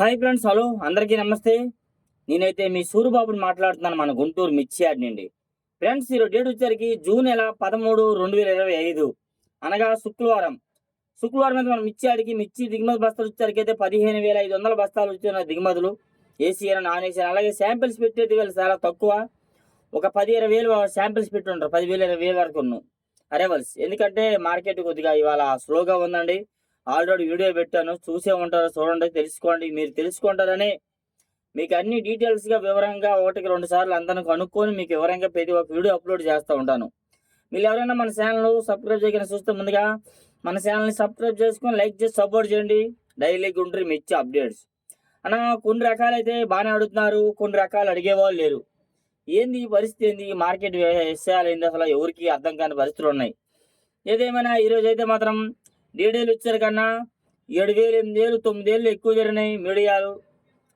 Hi friends hello. అందరికీ నమస్తే. నేనైతే మీ సూరిబాబుని మాట్లాడుతున్నాను మన గుంటూరు మిర్చియాడ్ నుండి. ఫ్రెండ్స్ ఈరోజు డేట్ వచ్చేసరికి జూన్ నెల పదమూడు రెండు వేల ఇరవై ఐదు. అనగా శుక్రవారం. శుక్రవారం అయితే మన మిర్చియాడికి మిర్చి దిగుమతి బస్తాలు వచ్చేసరికి అయితే పదిహేను వేల ఐదు వందల బస్తాలు వచ్చిన దిగుమతులు. ఏసీ అని నాన్ ఏసీ అలాగే శాంపిల్స్ పెట్టేది వీళ్ళు చాలా తక్కువ. ఒక పది ఇరవై వేలు శాంపిల్స్ పెట్టి ఉంటారు పదివేలు ఇరవై వేలు వరకు ఉన్నాం. ఎందుకంటే మార్కెట్ కొద్దిగా ఇవాళ స్లోగా ఉందండి. ఆల్రెడీ వీడియో పెట్టాను. చూసే ఉంటారు చూడండి తెలుసుకోండి. మీరు తెలుసుకుంటారని మీకు అన్ని డీటెయిల్స్గా వివరంగా ఒకటికి రెండు సార్లు అందరిని కనుక్కొని మీకు వివరంగా ప్రతి ఒక్క వీడియో అప్లోడ్ చేస్తూ ఉంటాను. మీరు ఎవరైనా మన ఛానల్ సబ్స్క్రైబ్ చేయకుండా చూస్తే ముందుగా మన ఛానల్ని సబ్స్క్రైబ్ చేసుకొని లైక్ చేసి సపోర్ట్ చేయండి. డైలీ గుండ్రి మిర్చి అప్డేట్స్ అన్న కొన్ని రకాలైతే బాగానే అడుగుతున్నారు. కొన్ని రకాలు అడిగేవాళ్ళు లేరు. ఏంది ఈ పరిస్థితి? ఏంది మార్కెట్ విషయాలు ఏంది? అసలు ఎవరికి అర్థం కాని పరిస్థితులు ఉన్నాయి. ఏదేమైనా ఈరోజు అయితే మాత్రం డీడీలు ఇచ్చారు కన్నా ఏడు వేలు ఎనిమిది వేలు తొమ్మిది వేలు ఎక్కువ జరిగినాయి మీడియాలు.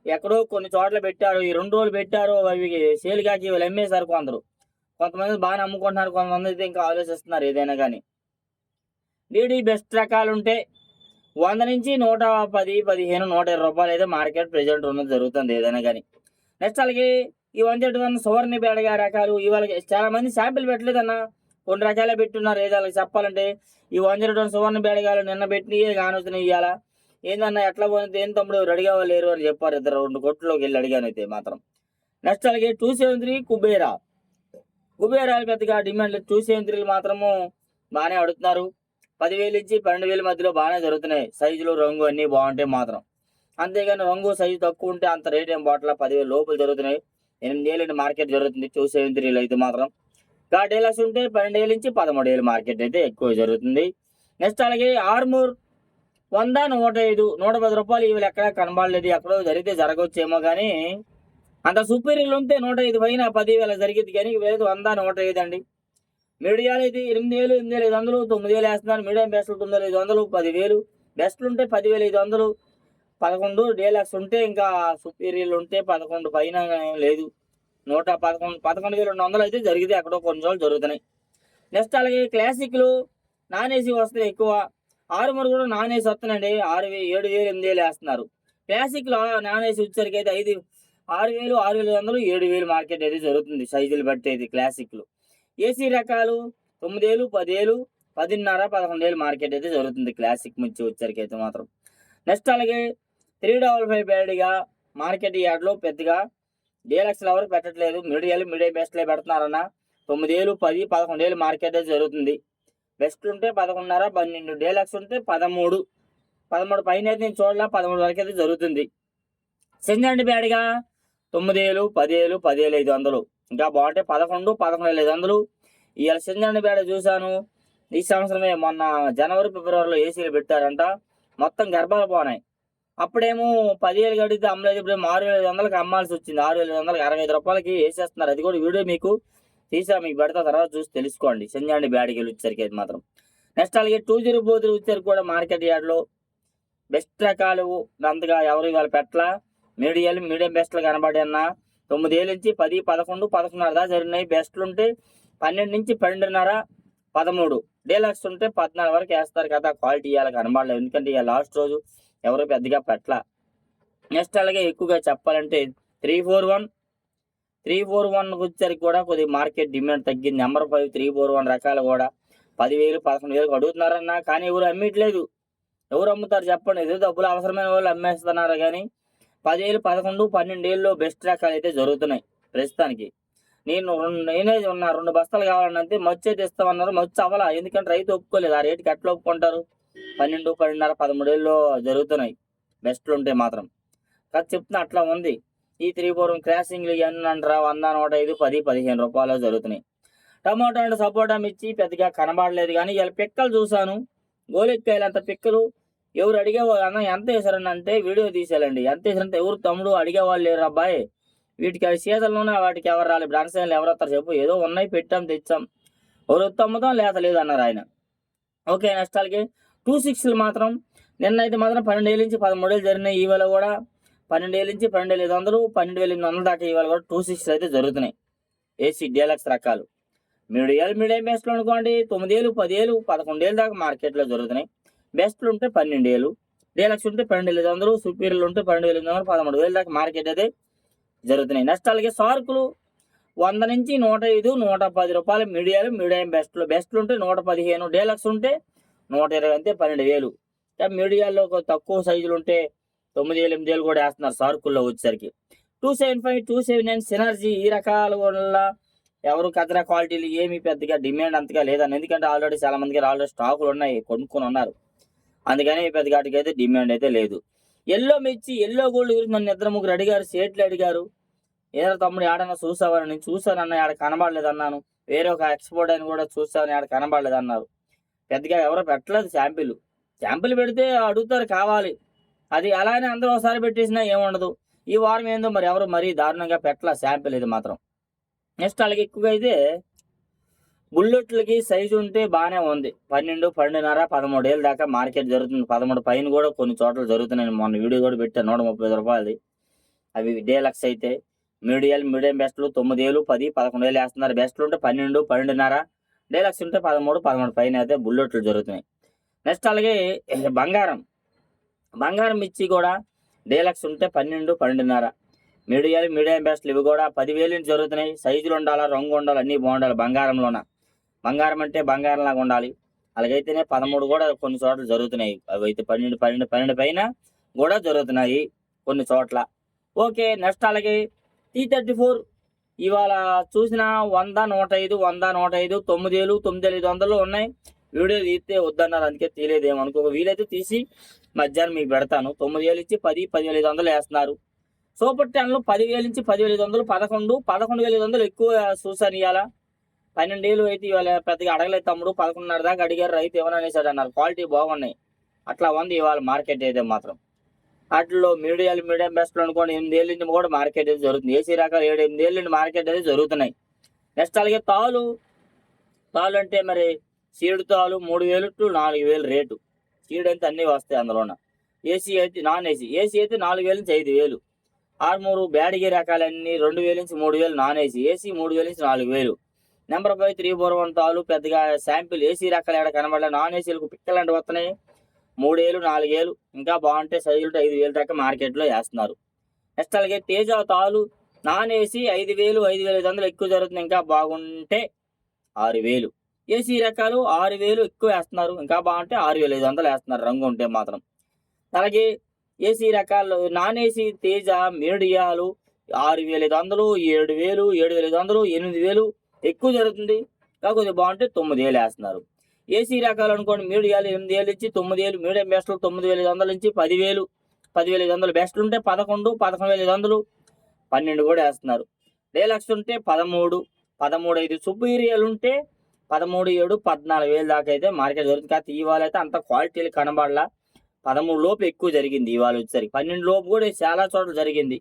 ఎక్కడో కొన్ని చోట్ల పెట్టారు ఈ రెండు రోజులు పెట్టారు అవి సేల్ కాకి వాళ్ళు అమ్మేశారు కొందరు. కొంతమంది బాగానే అమ్ముకుంటున్నారు కొంతమంది అయితే ఇంకా ఆలోచిస్తున్నారు ఏదైనా కానీ. డీడీ బెస్ట్ రకాలు ఉంటే వంద నుంచి నూట పది పదిహేను నూట ఇరవై రూపాయలు అయితే మార్కెట్ ప్రెజెంట్ ఉన్నది జరుగుతుంది ఏదైనా కానీ. నెక్స్ట్ అలాగే ఈ వన్ జెడ్ వన్ సువర్ణ బేడగా రకాలు ఇవాళ చాలా మంది శాంపిల్ పెట్టలేదన్నా కొన్ని రకాలే పెట్టున్నారు. ఏదో చెప్పాలంటే ఈ వన్ జీరో సువర్ణ బేడగాలు నిన్న పెట్టినవి కానొచ్చినాయి ఇవాళ ఏందన్న ఎట్లా పోయింది? ఏం తమ్ముడు? రెడీగా లేరు అని చెప్పారు ఇద్దరు. రెండు కొట్లోకి వెళ్ళి అడిగాను అయితే మాత్రం. నెక్స్ట్ అలాగే టూ సెవెన్ త్రీ కుబేరా. కుబేరాలు పెద్దగా డిమాండ్ టూ సెవెన్ త్రీలు మాత్రము బాగానే అడుగుతున్నారు పదివేలు ఇచ్చి పన్నెండు వేల మధ్యలో బాగానే జరుగుతున్నాయి. సైజులు రంగు అన్నీ బాగుంటాయి మాత్రం. అంతేగాని రంగు సైజు తక్కువ ఉంటే అంత రేట్ ఏం బాటల పదివేలు లోపల జరుగుతున్నాయి. ఎనిమిది ఏళ్ళు మార్కెట్ జరుగుతుంది టూ సెవెన్ త్రీలు అయితే మాత్రం. గా డీలర్స్ ఉంటే పన్నెండు నుంచి పదమూడు వేలు మార్కెట్ అయితే ఎక్కువ జరుగుతుంది. నెక్స్ట్ అలాగే ఆర్మూర్ వంద నూట ఐదు నూట పది రూపాయలు ఇవి ఎక్కడ కనబడలేదు. ఎక్కడో జరిగితే జరగవచ్చేమో కానీ అంత సుపీరియర్లు ఉంటే నూట ఐదు పైన పదివేల జరిగింది కానీ లేదు వంద నూట ఐదు అండి. మీడియాలు అయితే ఎనిమిది వేలు ఎనిమిది వేల ఐదు వందలు తొమ్మిది వేలు వేస్తున్నారు. మీడియం బెస్ట్లు తొమ్మిది వేల ఐదు వందలు పదివేలు. బెస్ట్లు ఉంటే పదివేల ఐదు వందలు పదకొండు డేలాక్స్ ఉంటే ఇంకా సుపీరియర్లు ఉంటే పదకొండు పైన లేదు. నూట పదకొండు పదకొండు వేల రెండు వందలు అయితే జరిగితే ఎక్కడో కొన్ని రోజులు జరుగుతున్నాయి. నెక్స్ట్ అలాగే క్లాసిక్లు నాన్ ఏసీ వస్తాయి ఎక్కువ. ఆరుమూరు కూడా నాన్ ఏసీ వస్తున్నాయండి. ఆరు వే ఏడు వేలు ఎనిమిది వేలు వేస్తున్నారు. క్లాసిక్లో నాన్ ఏసీ వచ్చేసరికి అయితే ఐదు ఆరు వేలు ఆరు వేల వందలు ఏడు వేలు మార్కెట్ అయితే జరుగుతుంది సైజులు బట్టి అయితే క్లాసిక్లు. ఏసీ రకాలు తొమ్మిది వేలు పదివేలు పదిన్నర పదకొండు వేలు మార్కెట్ అయితే జరుగుతుంది క్లాసిక్ నుంచి వచ్చేసరికి అయితే మాత్రం. నెక్స్ట్ అలాగే త్రీ డబల్ ఫైవ్ బ్యాడ్గా మార్కెట్ యార్డ్లో పెద్దగా డీలక్స్ ఎవరు పెట్టట్లేదు. మీడియాలు మీడియం బెస్ట్లే పెడుతున్నారన్న. తొమ్మిది పది పదకొండు వేలు మార్కెట్ అయితే జరుగుతుంది. బెస్ట్ ఉంటే పదకొండున్నర పన్నెండు డీలక్స్ ఉంటే పదమూడు. పదమూడు పైన అయితే నేను చూడాల పదమూడు వరకు అయితే జరుగుతుంది. సెంజండి బ్యాడ్గా తొమ్మిది వేలు పదివేలు పదివేలు ఐదు వందలు. ఇంకా బాగుంటే పదకొండు పదకొండు వేల ఐదు వందలు. ఇవాళ సెంజండి బ్యాడ చూశాను. ఈ సంవత్సరమే మొన్న జనవరి ఫిబ్రవరిలో ఏసీలు పెట్టారంట. మొత్తం గర్భాలు పోనాయి. అప్పుడేమో పదివేలు కడిగితే అమ్మలేదు ఇప్పుడు ఆరు వేల ఐదు వందలకి అమ్మాల్సి వచ్చింది. ఆరు వేల ఐదు వందలకి అరవై ఐదు రూపాయలకి వేసేస్తున్నారు. అది కూడా వీడియో మీకు తీసా మీకు పెడతా తర్వాత చూసి తెలుసుకోండి. సంజాండి బ్యాడ్కి వెళ్ళి వచ్చేసరికి అయితే మాత్రం. నెక్స్ట్ అలాగే టూ జీరో ఫోర్ త్రీ వచ్చేసరికి కూడా మార్కెట్ యార్డ్లో బెస్ట్ రకాలు అంతగా ఎవరు ఇవాళ పెట్టలా. మీడియాలు మీడియం బెస్ట్లు కనబడన్నా తొమ్మిదేళ్ళ తొమ్మిది ఏళ్ళ నుంచి పది పదకొండు పదకొండున్నర దాకా జరిగినాయి. బెస్ట్లు ఉంటే పన్నెండు నుంచి పన్నెండున్నర పదమూడు. డీలక్స్ ఉంటే పద్నాలుగు వరకు వేస్తారు కదా. క్వాలిటీ ఇవాళ కనబడలేదు. ఎందుకంటే ఇవాళ లాస్ట్ రోజు ఎవరు పెద్దగా పెట్టలా. నెక్స్ట్ అలాగే ఎక్కువగా చెప్పాలంటే three four one three four one వచ్చేసరికి కూడా కొద్దిగా మార్కెట్ డిమాండ్ తగ్గింది. Number five three four one రకాలు కూడా పదివేలు పదకొండు వేలకు అడుగుతున్నారన్నా కానీ ఎవరు అమ్మట్లేదు ఎవరు అమ్ముతారు చెప్పండి. ఏదో డబ్బులు అవసరమైన వాళ్ళు అమ్మేస్తున్నారు కానీ పదివేలు పదకొండు పన్నెండు ఏళ్ళు బెస్ట్ రకాలు అయితే జరుగుతున్నాయి ప్రస్తుతానికి. నేను రెండు నేనే ఉన్న రెండు బస్తాలు కావాలంటే అయితే ఇస్తామన్నారు మచ్చి అవ్వాలా. ఎందుకంటే రైతు ఒప్పుకోలేదు. ఆ రేటుకి ఎట్లా ఒప్పుకుంటారు? పన్నెండు పన్నెండున్నర పదమూడేళ్ళు జరుగుతున్నాయి. బెస్ట్లు ఉంటే మాత్రం. కాదు చెప్తున్నా అట్లా ఉంది. ఈ త్రీ ఫోర్ క్రాసింగ్లు ఇవన్నీ అంటారా వంద నూట ఐదు పది పదిహేను రూపాయలు జరుగుతున్నాయి. టమాటో అండ్ సపోటా మిర్చి పెద్దగా కనబడలేదు కానీ ఇలా పిక్కలు చూశాను. గోలెక్కాయలు అంత పిక్కలు. ఎవరు అడిగేవాళ్ళు అన్న ఎంత వేసారని అంటే వీడియో తీసేయాలండి. ఎంత వేసారంటే ఎవరు తమ్ముడు అడిగేవాళ్ళు లేరు అబ్బాయి. వీటికి అవి సీజన్లోనే వాటికి ఎవరు రాలేదు బ్రాండ్స్ ఎవరు వస్తారు చెప్పు. ఏదో ఉన్నాయి పెట్టాం తెచ్చాం. ఎవరు తమ్ముదాం లేత లేదు అన్నారు ఆయన. ఓకే నెక్స్ట్ అలాగే టూ సిక్స్లు మాత్రం నిన్న అయితే మాత్రం పన్నెండు వేల నుంచి పదమూడు వేలు జరిగినాయి. ఈవేళ కూడా పన్నెండేళ్ళ నుంచి పన్నెండు వేల ఐదు వందలు పన్నెండు వేల ఎనిమిది వందల దాకా ఇవాళ కూడా టూ సిక్స్ అయితే జరుగుతున్నాయి. ఏసీ డీలక్స్ రకాలు. మీడియాలు మీడియం బెస్ట్లు అనుకోండి తొమ్మిది వేలు పదకొండేళ్ళు పదకొండు దాకా మార్కెట్లో జరుగుతున్నాయి. బెస్ట్లు ఉంటే పన్నెండు వేలు డీలక్స్ ఉంటే పన్నెండు వేల ఐదు వందలు సుపీరియర్లు ఉంటే పన్నెండు వేల ఎనిమిది వందలు పదమూడు వేల దాకా మార్కెట్ అయితే జరుగుతున్నాయి. నెక్స్ట్ అలాగే సార్కులు. వంద నుంచి నూట ఐదు నూట పది రూపాయలు మీడియాలు మీడియం బెస్ట్లు బెస్ట్లు ఉంటే నూట పదిహేను డీలక్స్ ఉంటే నూట ఇరవై అంతే పన్నెండు వేలు. ఇంకా మీడియాలో ఒక తక్కువ సైజులు ఉంటే తొమ్మిది వేలు ఎనిమిది వేలు కూడా వేస్తున్నారు సార్కుల్లో వచ్చేసరికి. Two seven five two seven nine synergy ఈ రకాల వల్ల ఎవరు కదరా క్వాలిటీలు ఏమి పెద్దగా డిమాండ్ అంతగా లేదని ఎందుకంటే ఆల్రెడీ చాలా మందికి ఆల్రెడీ స్టాకులు ఉన్నాయి కొనుక్కొని ఉన్నారు. అందుకని పెద్ద అయితే డిమాండ్ అయితే లేదు. ఎల్లో మిర్చి ఎల్లో గోల్డ్ గురించి నన్ను ఇద్దరు ముగ్గురు అడిగారు సేట్లు అడిగారు. ఏదో తమ్ముడు ఆడన్నా చూసావని నేను చూసానన్న ఆడ కనబడలేదు అన్నాను వేరే ఒక ఎక్స్పోర్ట్ అని కూడా చూసావని ఆడ కనబడలేదు అన్నారు పెద్దగా ఎవరో పెట్టలేదు శాంపిల్ శాంపిల్ పెడితే అడుగుతారు కావాలి. అది అలానే అందరూ ఒకసారి పెట్టేసినా ఏముండదు. ఈ వారం ఏందో మరి ఎవరు మరీ దారుణంగా పెట్టలే శాంపిల్ ఇది మాత్రం. నెక్స్ట్ అలాగే ఎక్కువగా అయితే బుల్లెట్లకి సైజు ఉంటే బాగానే ఉంది. పన్నెండు పన్నెండున్నర పదమూడు ఏళ్ళ దాకా మార్కెట్ జరుగుతుంది. పదమూడు పైన కూడా కొన్ని చోట్ల జరుగుతున్నాయి. మొన్న వీడియో కూడా పెట్టాను. నూట ముప్పై ఐదు రూపాయలది. అవి డేలక్స్ అయితే. మీడియం మీడియం బెస్ట్లు తొమ్మిది వేలు పది పదకొండు వేలు వేస్తున్నారు. బెస్ట్లు ఉంటే పన్నెండు పన్నెండున్నర డైలాగ్స్ ఉంటే పదమూడు పదమూడు పైన అయితే బుల్లెట్లు జరుగుతున్నాయి. నెక్స్ట్ అలాగే బంగారం. బంగారం ఇచ్చి కూడా డీలక్స్ ఉంటే పన్నెండు పన్నెండున్నర. మీడియాలు మీడియం బెస్ట్లు ఇవి కూడా పదివేలు జరుగుతున్నాయి. సైజులు ఉండాలా రంగు ఉండాలి అన్నీ బాగుండాలి బంగారంలోన. బంగారం అంటే బంగారం లాగా ఉండాలి. అలాగైతేనే పదమూడు కూడా కొన్ని చోట్ల జరుగుతున్నాయి. అవి అయితే పన్నెండు పన్నెండు పన్నెండు పైన కూడా జరుగుతున్నాయి కొన్ని చోట్ల. ఓకే నెక్స్ట్ అలాగే టీ థర్టీ ఫోర్. ఇవాళ చూసిన వంద నూట ఐదు వంద నూట ఐదు తొమ్మిది వేలు తొమ్మిది ఐదు వందలు ఉన్నాయి. వీడియో తీస్తే వద్దన్నారు అందుకే తీయలేదేమో అనుకో వీలైతే తీసి మధ్యాహ్నం మీకు పెడతాను. తొమ్మిది వేలు ఇచ్చి పది పదివేల ఐదు వందలు వేస్తున్నారు. సూపర్ టెన్లు పదివేలు నుంచి పదివేల ఐదు వందలు పదకొండు పదకొండు వేల ఐదు వందలు ఎక్కువ చూసాను ఇవాళ. పన్నెండు వేలు అయితే ఇవాళ పెద్దగా అడగలేదు తమ్ముడు. పదకొండున్నర దాకా అడిగారు రైతు ఏమైనా అనేసాడు అన్నారు. క్వాలిటీ బాగున్నాయి. అట్లా ఉంది ఇవాళ మార్కెట్ అయితే మాత్రం. వాటిలో మీడియాలు మీడియం బెస్ట్లు అనుకోండి ఎనిమిది ఏళ్ళ నుంచి కూడా మార్కెట్ అయితే జరుగుతుంది. ఏసీ రకాలు ఏడు ఎనిమిది ఏళ్ళ నుండి మార్కెట్ అయితే జరుగుతున్నాయి. నెక్స్ట్ అలాగే తాలు. తాలు అంటే మరి సీడ్ తాలు మూడు వేలు టు నాలుగు వేలు రేటు. సీడ్ అయితే అన్నీ వస్తాయి అందులోన. ఏసీ అయితే నాన్ ఏసీ. ఏసీ అయితే నాలుగు వేల నుంచి ఐదు వేలు. ఆర్మూరు బ్యాడిగి రకాలన్నీ రెండు వేల నుంచి మూడు వేలు నాన్ ఏసీ. ఏసీ మూడు వేల నుంచి నాలుగు వేలు. Number five three four one తాలు పెద్దగా శాంపిల్. ఏసీ రకాలు ఎక్కడ కనబడలే. నాన్ ఏసీలకు పిక్కలంటే వస్తున్నాయి. మూడేళ్ళు నాలుగేళ్ళు ఇంకా బాగుంటే సైజులు ఐదు వేలు దాకా మార్కెట్లో వేస్తున్నారు. నెక్స్ట్ అలాగే తేజ తాలు నాన్ ఏసీ ఐదు వేలు ఐదు వేల ఐదు వందలు ఎక్కువ జరుగుతుంది ఇంకా బాగుంటే ఆరు వేలు ఏసీ రకాలు ఆరు వేలు ఎక్కువ వేస్తున్నారు ఇంకా బాగుంటే ఆరు వేల ఐదు వందలు వేస్తున్నారు రంగు ఉంటే మాత్రం. అలాగే ఏసీ రకాలు నాన్ ఏసీ తేజ మీడియాలు ఆరు వేల ఐదు వందలు ఏడు వేలు ఏడు వేల ఐదు వందలు ఎనిమిది వేలు ఎక్కువ జరుగుతుంది కాకపోతే బాగుంటే తొమ్మిది వేలు వేస్తున్నారు. ఏసీ రకాలు అనుకోండి మీడియాలు ఎనిమిది వేలు ఇచ్చి తొమ్మిది వేలు మీడియం బెస్ట్లు తొమ్మిది వేల ఐదు వందల నుంచి పదివేలు పదివేల ఐదు వందలు బెస్ట్లు ఉంటే పదకొండు పదకొండు వేల ఐదు వందలు పన్నెండు కూడా వేస్తున్నారు. డేలక్స్ ఉంటే పదమూడు పదమూడు ఐదు సుపీరియల్ ఉంటే పదమూడు ఏడు పద్నాలుగు వేలు దాకా అయితే మార్కెట్ జరుగుతుంది కాకపోతే ఇవాళ అయితే అంత క్వాలిటీలు కనబడలా. పదమూడు లోపు ఎక్కువ జరిగింది ఇవాళ వచ్చేసరికి. పన్నెండు లోపు కూడా చాలా చోట్ల జరిగింది.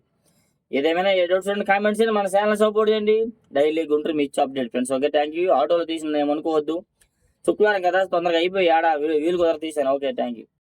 ఏదేమైనా ఏడో చూడండి కామెంట్స్ మన ఛానల్ సపోర్ట్ చేయండి. డైలీ గుంటూరు మిర్చి update. Friends okay thank you ఆటోలో తీసిన ఏమనుకోవద్దు శుక్రవారం కదా తొందరగా అయిపోయి ఆడ వీలు కుదర తీసాను ఓకే థ్యాంక్ యూ